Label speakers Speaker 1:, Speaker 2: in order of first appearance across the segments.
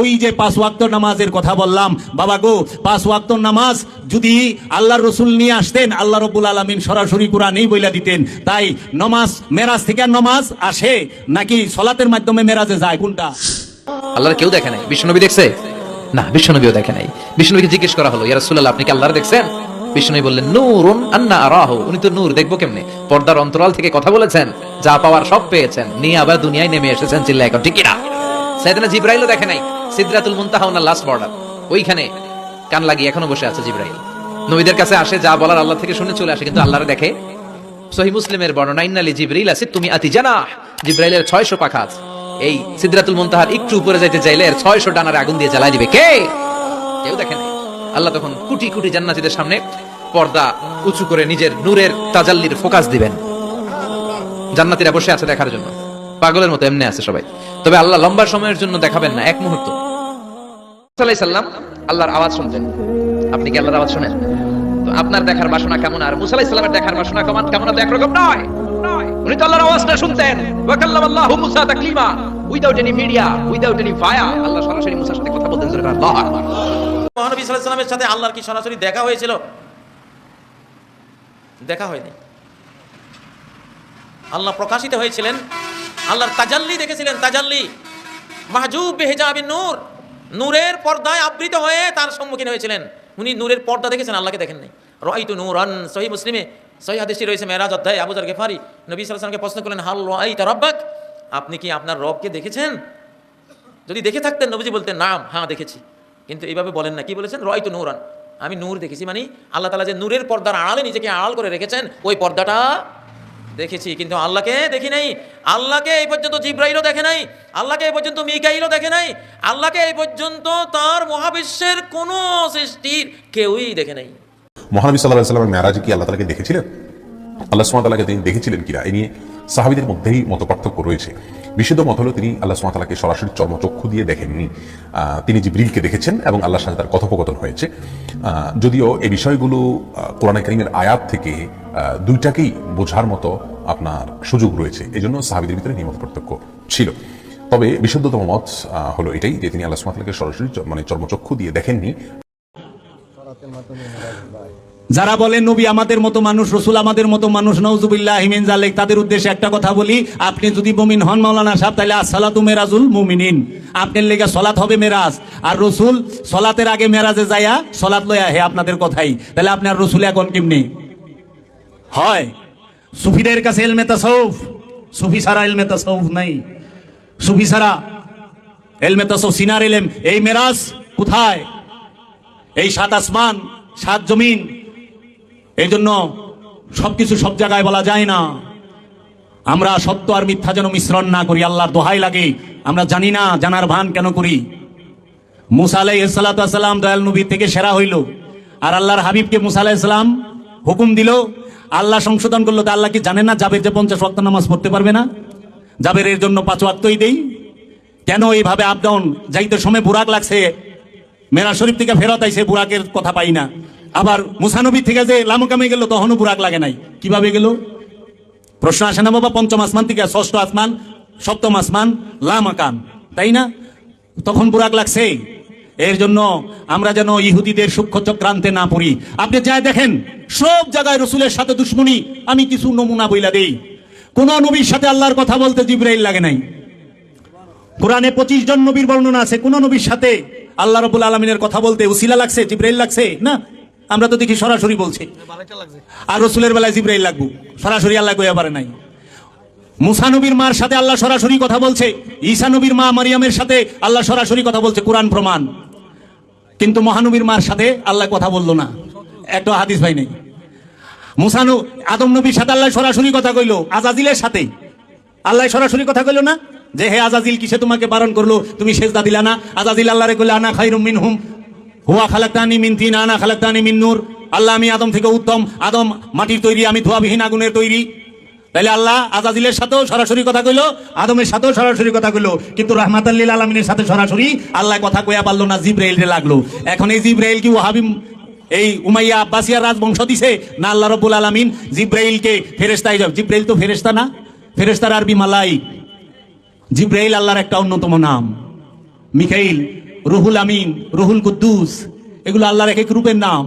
Speaker 1: ওই যে পাঁচ ওয়াক্ত নামাজের কথা বললাম, বাবা গো, পাঁচ ওয়াক্ত নামাজ যদি আল্লাহর রসুল নিয়ে আসতেন, আল্লাহ রবুল আলমিন সরাসরি কোরআনেই বইলা দিতেন। তাই নমাজ, মেরাজ থেকে নমাজ আসে নাকি সলাতের মাধ্যমে মেরাজে যায়? কোনটা?
Speaker 2: কেউ দেখে নাই? দেখছে? না, বিষ্ণুনবীও দেখে নাই। বিষ্ণুনবীকে জিজ্ঞেস করা হলো, ইয়া রাসূলুল্লাহ, আপনি কি দেখছেন? বিষ্ণুনবী বললেন, নূরুন আন্না আরাহু। উনি তো নূর, দেখব কেমনে? পর্দার অন্তরাল থেকে কথা বলেছেন, যা পাওয়ার সব পেয়েছেন। নিয়ে আবার দুনিয়ায় নেমে এসেছেন চিল্লা এখন ঠিক কিনা? সাইয়েদনা জিব্রাইলও দেখে নাই। সিদ্রাতুল মুনতাহা ওনার লাস্ট বর্ডার ওইখানে কান লাগিয়ে এখনও বসে আছে জিব্রাইল। নবীদের কাছে আসে, যা বলার আল্লাহ থেকে শুনে চলে আসে, কিন্তু আল্লাহরে দেখে সহি মুসলিমের বর্ণনা, ইন্নালি জিব্রাইল আছে তুমি আতি জানা জিব্রাইলের 600 পাখা আছে। এই সিদ্রাতুল মুনতাহার একটু উপরে যাইতে চাইলে এর 600 ডানারে আগুন দিয়ে জ্বালাই দিবে। কে? কেউ দেখে নাই। আল্লাহ তখন কুটি কুটি জান্নাতীদের সামনে পর্দা উঁচু করে নিজের নূরের তাজাল্লির ফোকাস দিবেন। জান্নাতীরা বসে আছে দেখার জন্য। পাগলের মতো এমনি আছে সবাই। তবে আল্লাহ লম্বা সময়ের জন্য দেখাবেন না, এক মুহূর্ত। সাল্লাম আল্লাহর আওয়াজ শুনতেন। আপনি কি আল্লাহর আওয়াজ শুনেন? তো আপনার দেখার বাসনা কেমন আর? মুসা ইসলামের দেখার বাসনা কেমন কেমন তো একরকম নয়। উনি তো আল্লাহর আওয়াজটা শুনতেন। ওয়াকাল্লাম আল্লাহু মুসা তাকলিমা। Without any media without any ফায়া আল্লাহ সরাসরি মুসার সাথে কথা বলতেন। আল্লাহ।
Speaker 3: মহানবী সাল্লাহ সাল্লামের সাথে আল্লাহর কি সরাসরি দেখা হয়েছিল? দেখা হয়নি। আল্লাহ প্রকাশিত হয়েছিলেন। আল্লাহর তাজাল্লি দেখেছিলেন, তাজাল্লি। মাহজুব বেহেজাবিন নূর। নূরের পর্দায় আবৃত হয়ে তার সম্মুখীন হয়েছিলেন। উনি নূরের পর্দা দেখেছেন, আল্লাহকে দেখেন নাই রাইতু নূরান সহি মুসলিমে। সহি হাদিসটি রয়েছে মেরাজ অধ্যায় আবুজার গেফারি। নবী ওয়াসাল্লামকে প্রশ্ন করলেন, হাল রাইতা রাব্বাক? আপনি কি আপনার রবকে দেখেছেন? যদি দেখে থাকতেন, নবীজি বলতেন, নাম হ্যাঁ দেখেছি। কিন্তু এইভাবে বলেন না। কি বলেছেন? রয় তো নূরান। আমি নূর দেখেছি মানে আল্লাহ তালা যে নূরের পর্দার আড়ালে নিজেকে আড়াল করে রেখেছেন, ওই পর্দাটা দেখেছি, কিন্তু আল্লাহকে দেখি নাই। আল্লাহকে এই পর্যন্ত জিব্রাইলও দেখে নাই। আল্লাহকে এই পর্যন্ত মিকাইলও দেখে নাই। আল্লাহকে এই পর্যন্ত তার মহাবিশ্বের কোনো সৃষ্টির কেউই দেখে নাই।
Speaker 4: মহানবী সাল্লাহ সাল্লামের মেয়ারাজ কি আল্লাহ তালাকে দেখেছিলেন? আল্লাহ সুমাতালাকে তিনি দেখেছিলেন কিনা, এ নিয়ে সাহাবিদের মধ্যেই মত পার্থক্য রয়েছে। বিশুদ্ধ মত হলো তিনি আল্লাহ সুমাতালাকে সরাসরি চর্মচক্ষু দিয়ে দেখেননি। তিনি জিব্রিলকে দেখেছেন এবং আল্লাহর সাথে তার কথোপকথন হয়েছে। যদিও এই বিষয়গুলো কোরআন করিমের আয়াত থেকে দুইটাকেই বোঝার মতো আপনার সুযোগ রয়েছে। এই জন্য সাহাবিদের ভিতরে নিয়মত পার্থক্য ছিল। তবে বিশুদ্ধতম মত হলো এটাই যে তিনি আল্লাহ সুমাতালাকে সরাসরি মানে চর্মচক্ষু দিয়ে দেখেননি।
Speaker 1: যারা বলেন, নবী আমাদের মতো মানুষ, রসুল আমাদের মতো মানুষ নওজুবিল্লাহ হিমিন জালেক তাদের উদ্দেশ্যে একটা কথা বলি, আপনি যদি মুমিন হন মৌলানা সাহেব, তাহলে আসসালাতু মেরাজুল মুমিনিন। আপনার লেগে সলাত হবে মেরাজ। আর রসুল সলাতের আগে মেরাজে যায়া সলাত লয়া হে আপনাদের কথাই। তাহলে আপনার রসুল এখন কেমনি? হয়। সুফিদের কাছে এলমে তাসাউফ সুফি সারা এলমে তাসাউফ নাই। সুফি ছাড়া এলমে তাসাউফ সিনার এলেম এই মেরাজ কোথায়? এই সাত আসমান, সাত জমিন। এই জন্য সবকিছু সব জায়গায় বলা যায় না। আমরা সত্য আর মিথ্যা যেন মিশ্রণ না করি, আল্লাহর দোহাই লাগে। আমরা জানি না, জানার ভান কেন করি। মুসা আলাই সালাম দয়াল নবী থেকে সেরা হইল। আর আল্লাহর হাবিবকে মুসা ইসলাম হুকুম দিল, আল্লাহ সংশোধন করল তা আল্লাহ কি জানে না? জাবের যে পঞ্চাশ ওয়াক্ত নামাজ পড়তে পারবে না। জাবের এর জন্য পাঁচ ওয়াক্তই দেই। কেন এইভাবে আপ ডাউন? যাইতে সময় বুরাক লাগছে। মেরা শরীফ থেকে ফেরত আইসে বুরাকের কথা পাই না। আবার মুসানবী থেকে যে লামকামে গেল, তখনও বুরাক লাগে নাই। কীভাবে গেল? প্রশ্ন আসে না বাবা, পঞ্চম আসমান থেকে ষষ্ঠ আসমান, সপ্তম আসমান লামাকান তাই না? তখন বুরাক লাগছে। এর জন্য আমরা যেন ইহুদিদের সূক্ষ্ম চক্রান্তে না পড়ি। আপনি যাই দেখেন, সব জায়গায় রসুলের সাথে দুশ্মনী, আমি কিছু নমুনা বইলা দেই। কোন নবীর সাথে আল্লাহর কথা বলতে জিব্রাইল লাগে নাই। কোরআনে পঁচিশ জন নবীর বর্ণনা আছে, কোন নবীর সাথে আল্লাহ রবুল আলমিনের কথা বলতে উসিলা লাগছে, জিব্রাইল লাগছে, না? আমরা তো দেখি সরাসরি বলছি। আর রসুলের বেলায় জিব্রাইল লাগবো। সরাসরি আল্লাহ গইয়া পারে নাই। মুসা নবীর মার সাথে আল্লাহ সরাসরি কথা বলছে ঈসা নবীর মা মারিয়ামের সাথে আল্লাহ সরাসরি কথা বলছে কোরআন প্রমাণ। কিন্তু মহানবীর মার সাথে আল্লাহ কথা বলল না। একটা হাদিস ভাই নেই। মুসানু আদম নবীর সাথে আল্লাহ সরাসরি কথা কইলো আজাজিলের সাথে। আল্লাহ সরাসরি কথা কইলো না? যে হে আজাজিল কিসে তোমাকে বারণ করল? তুমি সেজদা দিলা না? আজাজিল আল্লাহরে কইলে আনা খাইরুম মিনহুম। হুয়া খালাক্তানি মিন তিন আনা খালাক্তানি মিন নূর। আল্লাহ আমি আদম থেকে উত্তম। আদম মাটির তৈরি, আমি ধোয়াবিহীন আগুনের তৈরি। তাইলে আল্লাহ আজাজিলের সাথেও সরাসরি কথা কইলো, আদমের সাথেও সরাসরি কথা কইলো। কিন্তু রাহমাত আল্লিল আলমিনের সাথে সরাসরি আল্লাহ কথা কইয়া পারল না জিব্রাইল রে লাগল। এখন এই জিব্রাইল কি ওয়াহাবি, এই উমাইয়া আব্বাসিয়া রাজবংশ দিছে? না আল্লাহ রব্বুল আলমিন জিব্রাইলকে ফেরেস্তায় যাও জিব্রাইল তো ফেরেস্তা না। ফেরেস্তার আরবি মালাই। জিব্রাইল আল্লাহর একটা অন্যতম নাম। মিখাইল রুহুল আমিন, রুহুল কুদ্দুস, এগুলো আল্লাহর এক এক রূপের নাম।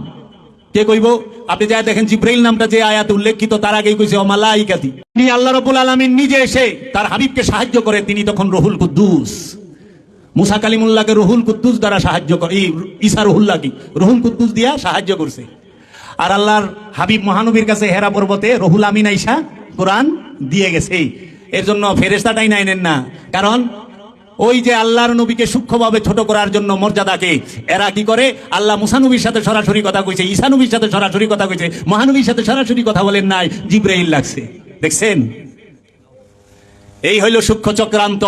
Speaker 1: কে কইব? আপনি যা দেখেন জিব্রাইল নামটা যে আয়াত উল্লেখিত, তার আগেই কইছে অমালাইকাতি তিনি আল্লাহ রবুল আলমিন নিজে এসে তার হাবিবকে সাহায্য করে, তিনি তখন রহুল কুদ্দুস। মুসা কালিমুল্লাহকে রহুল কুদ্দুস দ্বারা সাহায্য করে, এই ঈসা রহুল্লাহ কি রহুল কুদ্দুস দিয়া সাহায্য করছে। আর আল্লাহর হাবিব মহানবীর কাছে হেরা পর্বতে রহুল আমিন আইসা কোরআন দিয়ে গেছে। এর জন্য ফেরেস্তাটাই নাই নেন না। কারণ ওই যে আল্লাহর নবীকে সূক্ষ্মভাবে ছোট করার জন্য মর্যাদাকে এরা কি করে? আল্লাহ মুসানবীর সাথে সরাসরি কথা কইছে ঈসানবীর সাথে সরাসরি কথা কইছে মহানবীর সাথে সরাসরি কথা বলেন নাই জিব্রাইল লাগছে। দেখছেন? এই হইল সূক্ষ্ম চক্রান্ত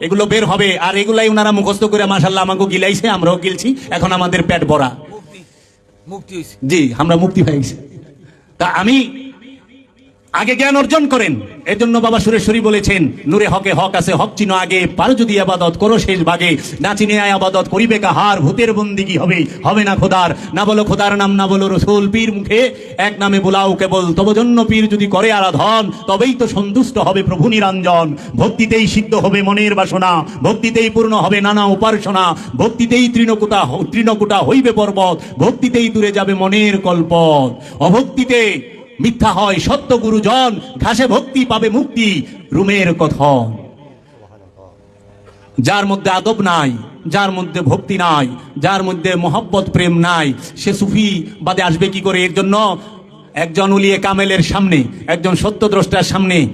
Speaker 1: এগুলো বের হবে আর এগুলাই ওনারা মুখস্থ করে মাসাল্লাহ আমাকে গিলাইছে আমরাও গিলছি এখন আমাদের পেট ভরা। জি আমরা মুক্তি পাইছি তা আমি আগে জ্ঞান অর্জন করেন। এর জন্য বাবা সুরেশ্বরী বলেছেন, নূরে হকে হক আছে, হক চিনো আগে। পারো যদি আবাদত করো শেষ ভাগে না চিনে আয় আবাদত করিবে কাহার? ভূতের বন্দিগি হবে? হবে না খোদার? না বলো খোদার নাম, না বলো রসুল। পীর মুখে এক নামে বোলাও কেবল। তব জন্য পীর যদি করে আরাধন, তবেই তো সন্তুষ্ট হবে প্রভু নিরঞ্জন। ভক্তিতেই সিদ্ধ হবে মনের বাসনা। ভক্তিতেই পূর্ণ হবে নানা উপাসনা ভক্তিতেই তৃণকুটা তৃণকুটা হইবে পর্বত। ভক্তিতেই দূরে যাবে মনের কল্পত। অভক্তিতে মিথ্যা হয়, সত্য গুরুজন, ঘাসে ভক্তি পাবে মুক্তি, রুমের কথন। যার মধ্যে আদব নাই, যার মধ্যে ভক্তি নাই, যার মধ্যে মহব্বত, প্রেম নাই, সে সুফি বাদে আসবে কি করে? এর জন্য একজন উলিয়ে কামেলের সামনে, একজন সত্যদ্রষ্টার সামনে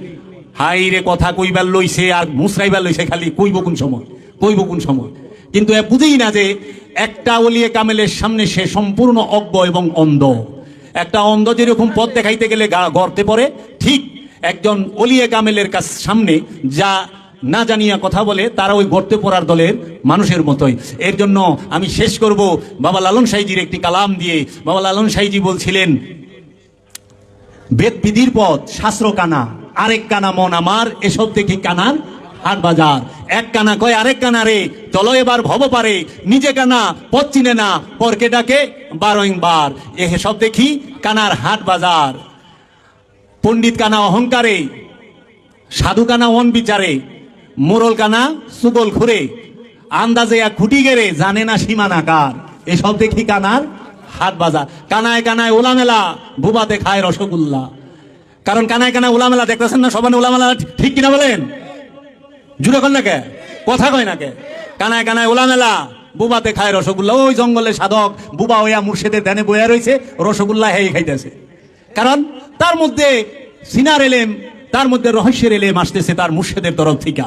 Speaker 1: হাই রে কথা কইবার লইছে আর মুসরাইবার লইছে খালি, কইব কোন সময়? কইব কোন সময়? কিন্তু বুঝেই না যে একটা অলিয়ে কামেলের সামনে সে সম্পূর্ণ অজ্ঞ এবং অন্ধ। একটা অন্ধ যেরকম পথ দেখাইতে গেলে গর্তে পড়ে, ঠিক একজন অলিয়ে কামেলের কাছ সামনে যা না জানিয়া কথা বলে, তারা ওই গর্তে পড়ার দলের মানুষের মতোই। এর জন্য আমি শেষ করব। বাবা লালন সাইজির একটি কালাম দিয়ে বাবা লালন সাইজি বলছিলেন, বেদ বিধির পথ, শাস্ত্র কানা। আরেক কানা মন আমার, এসব দেখি কানার হাট বাজার। এক কানা কয়, আরেক কানা রে, চলো এবার ভব পারে। নিজে কানা, পথ চিনে না, পরকে ডাকে বারোইং বার। এসব দেখি কানার হাট বাজার। পণ্ডিত কানা অহংকারে, সাধু কানা অন বিচারে মোরল কানা সুগল খুরে আন্দাজে এক খুঁটি গেরে জানে না সীমানা কার। এসব দেখি কানার হাট বাজার। কানায় কানায় ওলামেলা, বুবাতে খায় রসগোল্লা। কারণ কানায় কানায় ওলামেলা দেখতেছেন না? সবাই ওলামেলা ঠিক কিনা বলেন? জুড়ে কর না কে? কথা কয় না কে? কানায় কানায় ওলামেলা বুবাতে খায় রসগোল্লা। ওই জঙ্গলে সাধক বুবা হইয়া মুর্শিদের ধ্যানে বইয়া রয়েছে রসগোল্লা হেই খাইতেছে। কারণ তার মধ্যে সিনার এলেম, তার মধ্যে রহস্যের এলেম আসতেছে তার মুর্শিদের তরফ থেকে।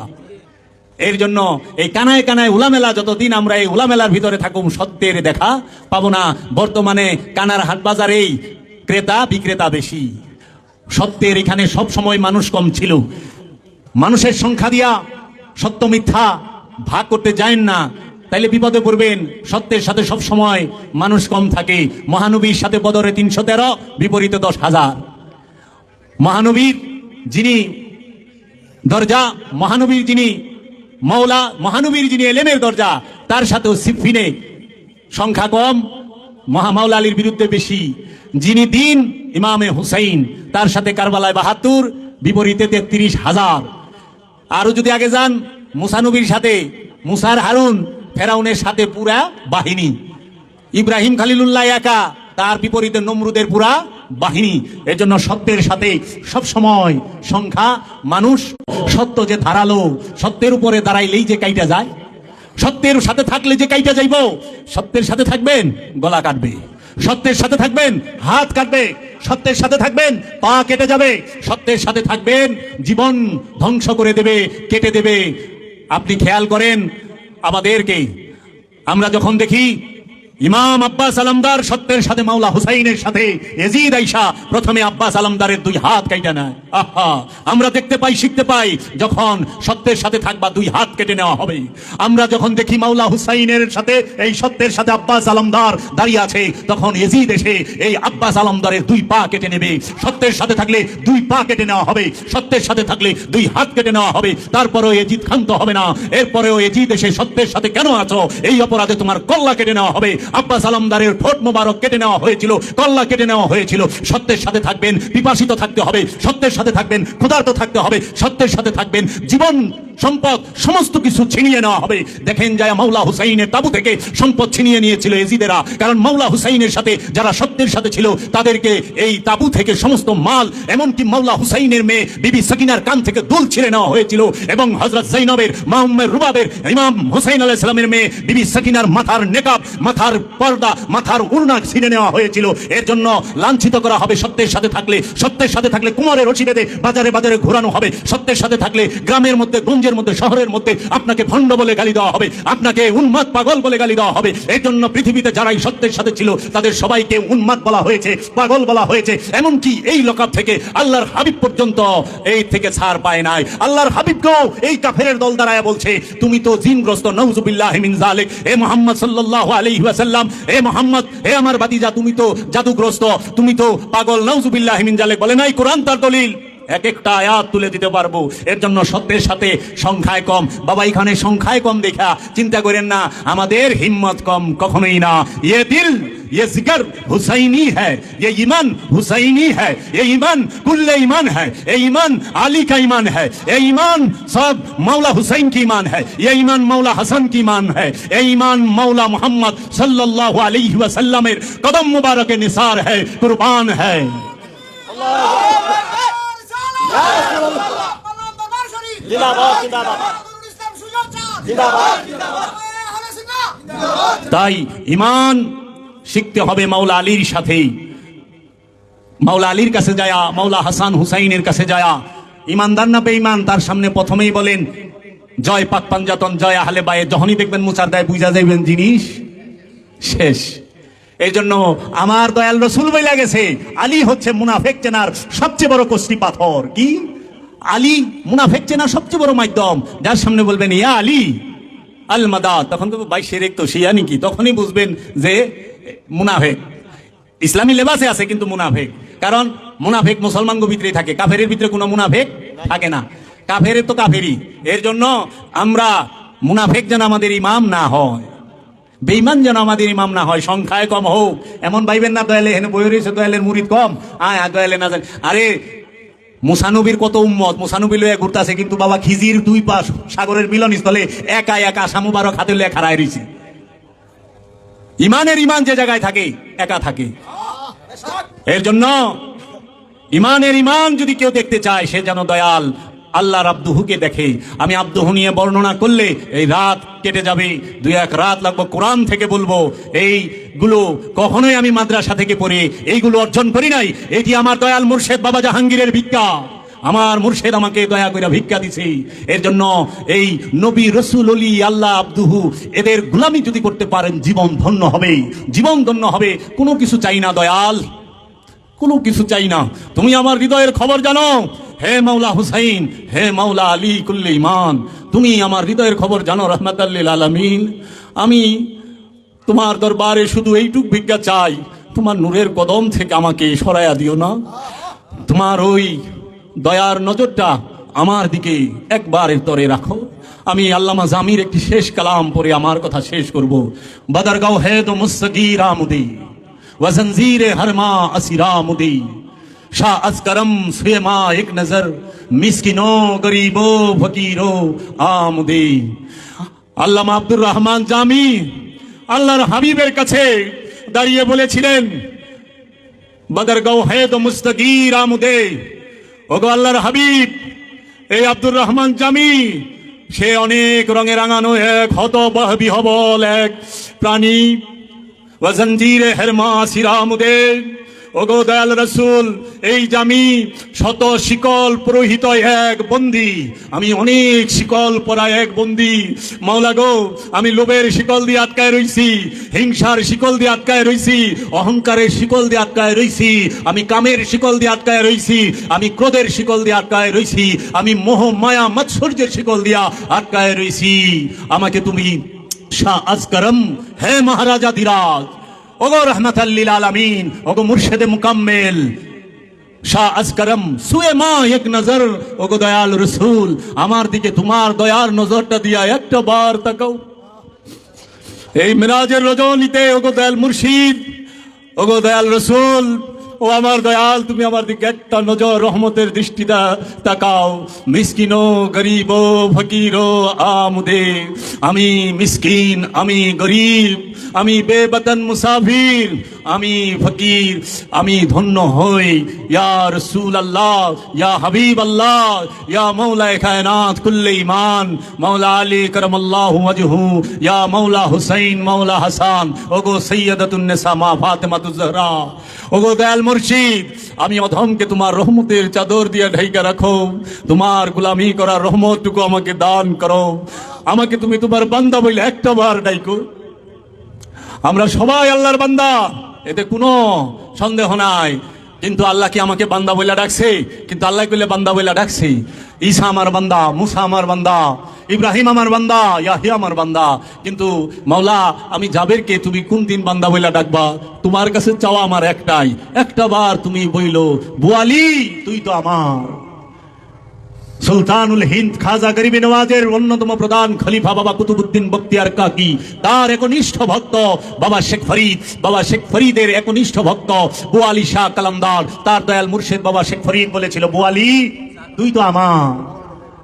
Speaker 1: এর জন্য এই কানায় কানায় উলামেলা, যতদিন আমরা এই উলামেলার ভিতরে থাকুম, সত্যের দেখা পাবো না। বর্তমানে কানার হাট বাজারেই ক্রেতা, বিক্রেতা বেশি। সত্যের এখানে সব সময় মানুষ কম ছিল। মানুষের সংখ্যা দিয়া সত্য মিথ্যা ভাগ করতে যায় না। তাইলে বিপদে পড়বেন। সত্যের সাথে সব সময় মানুষ কম থাকে। মহানবীর সাথে বদরে তিনশো তেরো, বিপরীতে দশ হাজার। মহানবীর যিনি দরজা, মহানবীর যিনি মৌলা মহানবীর যিনি এলেমের দরজা, তার সাথেও সিফিনে সংখ্যা কম মহামাউলা আলীর বিরুদ্ধে বেশি। যিনি দিন ইমামে হুসাইন, তার সাথে কারবালায় বাহাত্তর, বিপরীতে তেত্রিশ হাজার। আরও যদি আগে যান মুসানবীর সাথে মুসার হারুন ফেরাউনের সাথে পুরা বাহিনী। ইব্রাহিম খালিলুল্লাহ একা, তার বিপরীতে নমরুদের পুরা বাহিনী। এর জন্য সত্যের সাথে সব সময় সংখ্যা মানুষ সত্য যে ধারালো, সত্যের উপরে দাঁড়াইলেই যে কাইটা যায়। সত্যের সাথে থাকলে যে কাইটা যাইব, সত্যের সাথে থাকবেন, গলা কাটবে। সত্যের সাথে থাকবেন, হাত কাটবে। সত্যের সাথে থাকবেন, পা কেটে যাবে। সত্যের সাথে থাকবেন, জীবন ধ্বংস করে দেবে, কেটে দেবে। আপনি খেয়াল করেন আমাদেরকে আমরা যখন দেখি ইমাম আব্বাস আলমদার সত্যের সাথে, মাওলা হুসাইনের সাথে এজিদ আইসা প্রথমে আব্বাস আলমদারের দুই হাত কাইটা নেয়। আহা, আমরা দেখতে পাই, শিখতে পাই যখন সত্যের সাথে থাকবা দুই হাত কেটে নেওয়া হবে। আমরা যখন দেখি মাওলা হুসাইনের সাথে, এই সত্যের সাথে আব্বাস আলমদার দাঁড়িয়ে আছে, তখন এজিদ এসে এই আব্বাস আলমদারের দুই পা কেটে নেবে। সত্যের সাথে থাকলে দুই পা কেটে নেওয়া হবে। সত্যের সাথে থাকলে দুই হাত কেটে নেওয়া হবে। তারপরেও এজিদ ক্ষান্ত হবে না। এরপরেও এজিদ এসে সত্যের সাথে কেন আছো? এই অপরাধে তোমার কল্লা কেটে নেওয়া হবে। আব্বাস আলমদারের ভোট মোবারক কেটে নেওয়া হয়েছিল, কল্লা কেটে নেওয়া হয়েছিল। সত্যের সাথে থাকবেন পিপাসিত থাকতে হবে, সত্যের সাথে থাকবেন, ক্ষুধার্ত থাকতে হবে, সত্যের সাথে থাকবেন, জীবন সম্পদ সমস্ত কিছু ছিনিয়ে নেওয়া হবে। দেখেন যায় মাওলা হুসাইনের তাবু থেকে সম্পদ ছিনিয়ে নিয়েছিল এজিদেরা। কারণ মাওলা হুসাইনের সাথে যারা সত্যের সাথে ছিল, তাদেরকে এই তাবু থেকে সমস্ত মাল, এমনকি মাওলা হুসাইনের মেয়ে বিবি সকিনার কান থেকে দুল ছিঁড়ে নেওয়া হয়েছিল এবং হজরত জৈনবের মাহমের রুবাবের, ইমাম হুসাইন আলাহ ইসলামের মেয়ে বিবি সকিনার মাথার নেকাব, মাথার পর্দা, মাথার উড়না ছিঁড়ে নেওয়া হয়েছিল। এর জন্য লাঞ্ছিত করা হবে সত্যের সাথে থাকলে। সত্যের সাথে থাকলে কুমারের রশি বেঁধে বাজারে বাজারে ঘোরানো হবে। সত্যের সাথে থাকলে গ্রামের মধ্যে গঞ্জের মধ্যে, শহরের মধ্যে আপনাকে ভণ্ড বলে গালি দেওয়া হবে, আপনাকে উন্মাদ পাগল বলে গালি দেওয়া হবে। এর জন্য পৃথিবীতে যারাই সত্যের সাথে ছিল, তাদের সবাইকে উন্মাদ বলা হয়েছে, পাগল বলা হয়েছে। এমনকি এই লোকাপ থেকে আল্লাহর হাবিব পর্যন্ত এই থেকে ছাড় পায় নাই। আল্লাহর হাবিবকেও এই কাফেরের দল দাঁড়ায় বলছে, তুমি তো জিনগ্রস্ত নওজুবিল্লাহ মিন জালিক এ মোহাম্মদ সাল্লাল্লাহু আলাইহি ওয়াসাল্লাম এ মোহাম্মদ, হে আমার বাতিজা তুমি তো জাদুগ্রস্ত, তুমি তো পাগল নৌজুবিল্লাহ মিন জালিক বলে নাই কোরআন তার দলিল। এক একটা আয়াত তুলে দিতে পারব। এর জন্য সত্যের সাথে সংখ্যায় কম। বাবা, এখানে সংখ্যায় কম দেখা। চিন্তা করেন না, আমাদের হিম্মত কম কখনোই না। ইয়ে দিল ইয়ে জিকার ইমান হুসাইনি হ্যাঁ ইমান ইয়ে কুল্লে ইমান হ্যাঁ ইমান আলী কা ইমান ইমান সব মৌলা হুসাইন কি ইমান ইমান মৌলা হাসান কি ইমান হ্যাঁ ইমান মৌলা মোহাম্মদ সাল্লাহ আলী সাল্লামের কদম
Speaker 5: মুবারকের নিসার হ্যাঁ কুরবান
Speaker 1: তাই ইমান শিখতে হবে মাওলা আলীর সাথেই। মাওলা আলীর কাছে যায়া, মাওলা হাসান হুসাইনের কাছে যায়া। ইমানদার না বেঈমান, তার সামনে প্রথমেই বলেন, জয় পাক পাঞ্জাতন, জয় আহলে বায়ে। যখনই দেখবেন মুসার দায় বুঝা যাইবেন জিনিস, শেষ। এই জন্য আমার দয়াল রসুল বইলা গেছে, আলী হচ্ছে মুনাফেক চেনার সবচেয়ে বড় কষ্টি পাথর। কি? আলী মুনাফেক চেনার সবচেয়ে বড় মাধ্যম। যার সামনে বলবেন, ইয়া আলী, আল মাদা তখন তো ভাই শেরেক তো, শিয়া নাকি? তখনই বুঝবেন যে, মুনাফেক। ইসলামী লেবাসে আছে কিন্তু মুনাফেক। কারণ মুনাফেক মুসলমান ভিতরে থাকে। কাফেরের ভিতরে কোনো মুনাফেক থাকে না। কাফেরের তো কাফেরই। এর জন্য আমরা মুনাফেক যেন আমাদের ইমাম না হয়। বেইমান যেন আমাদের ইমাম না হয়, সংখ্যায় কম হোক। এমন ভাইবেন না, দয়ালে হেন বই রয়েছে দয়ালের মুরিদ কম। আয় দয়ালে না আরে, মুসানবীর কত উম্মত। মুসানবী লয়ে ঘুরতাছে, কিন্তু বাবা খিজির দুই পাশ সাগরের মিলন স্থলে একা একা সামুবারক হাতে লয়ে খাড়ায় রয়েছে ইমানের ইমান যে জায়গায় থাকে, একা থাকে। এর জন্য ইমানের ইমান যদি কেউ দেখতে চায়, সে যেন দয়াল। আল্লাহর আব্দুহুকে দেখে, আমি আব্দুহু নিয়ে বর্ণনা করলে এই রাত কেটে যাবে। দুই এক রাত লাগবো কোরআন থেকে বলব, এইগুলো কখনোই আমি মাদ্রাসা থেকে পড়ে এইগুলো অর্জন করি নাই। এটি আমার দয়াল মুর্শেদ বাবা জাহাঙ্গীরের ভিক্ষা। আমার মুর্শেদ আমাকে দয়া করে ভিক্ষা দিছে। এর জন্য এই নবী রসুল অলি আল্লাহ আব্দুহু এদের গুলামি যদি করতে পারেন, জীবন ধন্য হবে। জীবন ধন্য হবে। কোনো কিছু চাই না দয়াল। কোনো কিছু চাই না। তুমি আমার হৃদয়ের খবর জানো হে মাওলা হুসাইন, হে মাওলা আলী কুল্লি ইমান তুমি আমার হৃদয়ের খবর জানো রহমত আল্লিল আলমিন। আমি তোমার দরবারে শুধু এইটুক বিজ্ঞা চাই, তোমার নূরের কদম থেকে আমাকে সরাইয়া দিও না। তোমার ওই দয়ার নজরটা আমার দিকে একবারের তরে রাখো। আমি আল্লামা জামির একটি শেষ কালাম পরে আমার কথা শেষ করব। বাদারগাঁও হেদ মুসগির আমুদি ওয়াজনজির হরমা আসিরামুদি। शाह असकरम सुमा एक नजर मिसकिनो गरीबो फकीरो আমুদি আল্লামা আব্দুর রহমান জামি আল্লাহর হাবিবের কাছে দাঁড়িয়ে বলেছিলেন বদরগাঁও হে তো মুস্তগির আমুদে ওগো আল্লাহর হাবিব এই আব্দুর রহমান জামি সে অনেক রঙে রাঙানো এক হত বিহবল এক প্রাণী ওয়াজঞ্জিরে হেরমা সিরামুদে ওগো দয়াল রসুল, এই জামি শত শিকল পুরোহিত এক বন্দি, আমি অনেক শিকল পরা এক বন্দি। মাওলা গো, আমি লোভের শিকল দিয়ে আটকায় রইছি, হিংসার শিকল দিয়ে আটকায় রইছি, অহংকারের শিকল দিয়ে আটকায় রইছি, আমি কামের শিকল দিয়ে আটকায় রইছি, আমি ক্রোধের শিকল দিয়ে আটকায় রইছি, আমি মোহ, মায়া, মাৎসর্যের শিকল দিয়া আটকায় রইছি। আমাকে তুমি শাহ আজকরম, হে মহারাজা ধীরাজ ওগো রহমত আল্লিল আলামিন, ওগো মুর্শেদে মুকাম্মেল। শাহ আজকরম সুয়ে মা এক নজর, ওগো দয়াল রসুল, আমার দিকে তোমার দয়ার নজরটা দিয়া একটা বার তাকাও। এই মিরাজের রজনীতে ওগো দয়াল মুর্শিদ, ওগো দয়াল রসুল ও আমার দয়াল, তুমি আমার দিকে একটা নজর রহমতের দৃষ্টিটা তাকাও। মিসকিন ও গরিব ও ফকির আমুদে। আমি মিসকিন, আমি গরিব, আমি বেবতন মুসাফির। আমি ফকির, আমি ধন্য হই। ইয়া রসুল আল্লাহ ইয়া হাবিব আল্লাহ ইয়া মৌলা কায়নাত কুল্লে ইমান মৌলা আলী করম আল্লাহ ওয়াজহু, ইয়া মৌলা হুসাইন মৌলা হাসান। ওগো সৈয়দাতুন নিসা, মা ফাতেমাতুজ জহরা। ওগো দয়াল মুর্শিদ, আমি অধমকে তোমার রহমতের চাদর দিয়ে ঢাইকা রাখো। তোমার গোলামি করার রহমতটুকু আমাকে দান করো। আমাকে তুমি তোমার বান্দা বলে একটা বার ডাইকো। আমরা সবাই আল্লাহর বান্দা। এতে কোনো সন্দেহ নাই। কিন্তু আল্লাহ কি আমাকে বান্দা বইলা ডাকছে? কিন্তু আল্লাহ কইলে বান্দা বইলা ডাকছে? ঈসা আমার বান্দা, মুসা আমার বান্দা, ইব্রাহিম আমার বান্দা ইয়াহি আমার বান্দা। কিন্তু মাওলা, আমি জাবেরকে তুমি কোন দিন বান্দা বইলা ডাকবা? তোমার কাছে চাওয়া আমার একটাই। একটা বার তুমি বইলো, বুয়ালি, তুই তো আমার। সুলতানুল হিন্দ খাজা গরিবী নওয়াজের অন্যতম প্রধান খলিফা বাবা কুতুবুদ্দিন বক্তিয়ার কাকি। তার একনিষ্ঠ ভক্ত বাবা শেখ ফরিদ, বাবা শেখ ফরিদের একনিষ্ঠ ভক্ত বোয়ালি শাহ কালামদার। তার দয়াল মুর্শিদ বাবা শেখ ফরিদ বলেছিল, বোয়ালি, তুই তো আমার।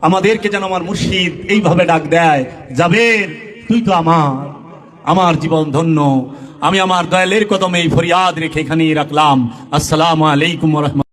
Speaker 1: আমাদেরকে যেন আমার মুর্শিদ এইভাবে ডাক দেয় যাবের তুই তো আমার। আমার জীবন ধন্য। আমি আমার দয়ালের কদমে এই ফরিয়াদ রেখে এখানেই রাখলাম। আসসালামু আলাইকুম রহমত